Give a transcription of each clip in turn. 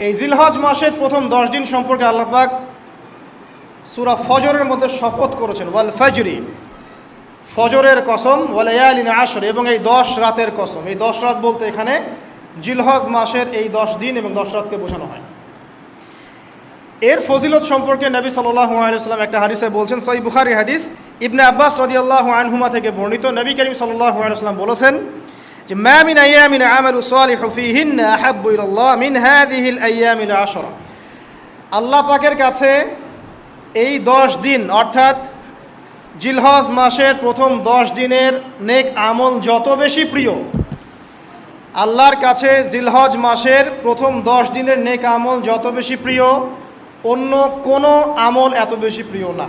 এই জিলহজ মাসের প্রথম দশ দিন সম্পর্কে আল্লাপাক সুরা ফজরের মধ্যে শপথ করেছেন, ওয়াল ফজরি, ফজরের কসম ওয়ালায়ালিন আসর এবং এই দশ রাতের কসম। এই দশ রাত বলতে এখানে জিলহজ মাসের এই দশ দিন এবং দশ রাতকে বোঝানো হয়। এর ফজিলত সম্পর্কে নবী আলাইসাল্লাম একটা হাদিসে বলছেন সই বুখারি হাদিস। ইবনে আব্বাস রদিয়াল্লাহ আনহুমা থেকে বর্ণিত। নবী করিম সাল্লাহ আলাইসাল্লাম বলেছেন যে, মা মিন আমালু সালিহু ফীহিন্না আহাব্বু ইলাল্লাহ মিন হাযিহিল আইয়ামিল আশরা। আল্লাহ পাকের কাছে এই দশ দিন, অর্থাৎ জিলহজ মাসের প্রথম দশ দিনের নেক আমল যত বেশি প্রিয়, আল্লাহর কাছে জিলহজ মাসের প্রথম দশ দিনের নেক আমল যত বেশি প্রিয়, অন্য কোনো আমল এত বেশি প্রিয় না।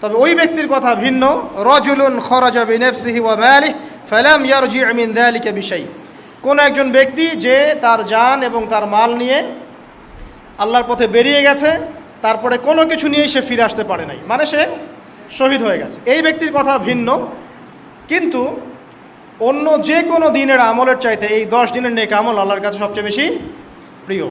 তবে ওই ব্যক্তির কথা ভিন্ন। রজুলুন খরজা ইয়ারজি মিন যালিকা বিশাই। কোন একজন ব্যক্তি যে তার জান এবং তার মাল নিয়ে আল্লাহর পথে বেরিয়ে গেছে, তারপরে কোনো কিছু নিয়েই সে ফিরে আসতে পারে নাই। মানে সে শহীদ হয়ে গেছে। এই ব্যক্তির কথা ভিন্ন। কিন্তু অন্য যে কোনো দিনের আমলের চাইতে এই দশ দিনের নেক আমল আল্লাহর কাছে সবচেয়ে বেশি প্রিয়।